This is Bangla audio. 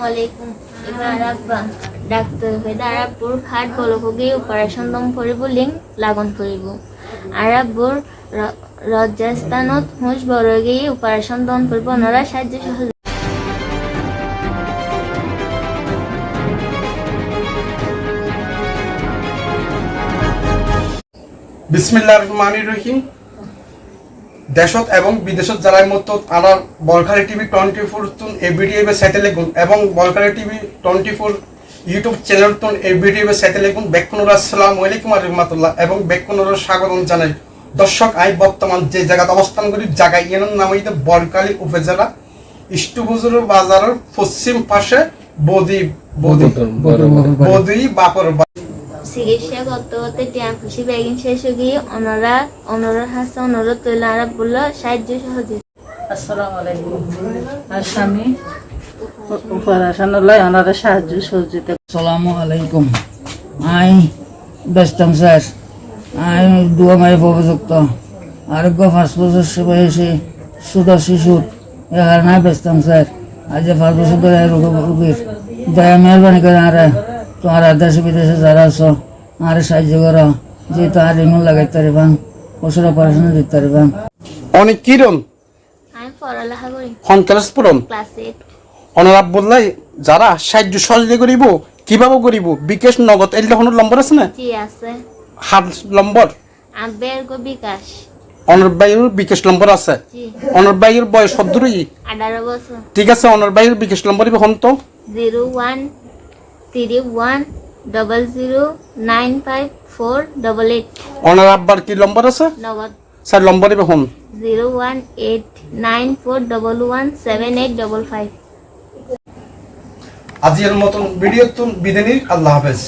ওয়ালাইকুম এবার আব্বা ডাক্তৰ হৈ আৰাববোৰ হাত দম কৰিব লিংক লাগন কৰিব আৰাববোৰ ৰাজস্থানত হুঁচ বৰগী অপাৰেশ্যন দম কৰিব নৰা সাহায্য সহযোগ বিসমিল্লাহ রহমানির রহিম। দেশত এবং বিদেশত যারা মতো আমার বলখারি টিভি টোয়েন্টি ফোর তুন ভিডিও স্যাটেলাইট গুণ এবং Bolkhari TV twenty four YouTube channel তুন ভিডিও স্যাটেলাইট গুণ বেকুনুর আসসালাম আলাইকুম রহমতুল্লাহ এবং বেকুনুর স্বাগতম জানাই। দর্শক আই বর্তমান যে জায়গাতে অবস্থান করি জায়গায় এর নাম হইতে বলকালী উপজেলা ইষ্টুবুজুর বাজারের পশ্চিম পাশে বদি বদি বদি বাপর চিকিৎসা করতে করতে টিয়া খুশি শেষ হয়ে গিয়ে অনরা অনরা হাসা অনুরোধ তৈল আরাব বলল সাহায্য সহযোগ আসসালামু আলাইকুম আসামি অপারেশনলৈ ওনারা সাহায্য সহযোগিতা আসসালামু আলাইকুম আই বেস্তাম স্যার আই দুয়া মাই উপযুক্ত আরোগ্য পাঁচ বছর সেবাই এসে সুদা শিশুর এখানে নাই বেস্তাম স্যার আজ যে পাঁচ বছর ধরে রোগ রোগীর দয়া মেহরবানি করে আরে তোমার দেশে বিদেশে যারা আছো আরে সাহায্য করো যেহেতু আর ইমন লাগাইতে পারিবাং ওষুধ অপারেশন দিতে পারিবাং। অনেক কিরম আমি পড়ালেখা করি। সন্ত্রাস পূরণ ক্লাস এইট। অনারাব বললাই যারা সাহায্য সহযোগিতা করিব কীভাবে করিব? বিকাশ নগদ এই লক্ষণের নম্বর আছে না? জি আছে। হাত নম্বর? বিকাশ। অনর বিকাশ নম্বর আছে? জি। বয়স সদ্দুরই ঠিক আছে অনর বাইয়ের বিকাশ নম্বর হন তো। Zero one three one double zero nine five four double eight আব্বার কি নম্বর আছে? নগদ স্যার নম্বর হন zero one eight nine four double one seven eight double five আজির মতন ভিডিও তুন বিদানি আল্লাহ হাফেজ।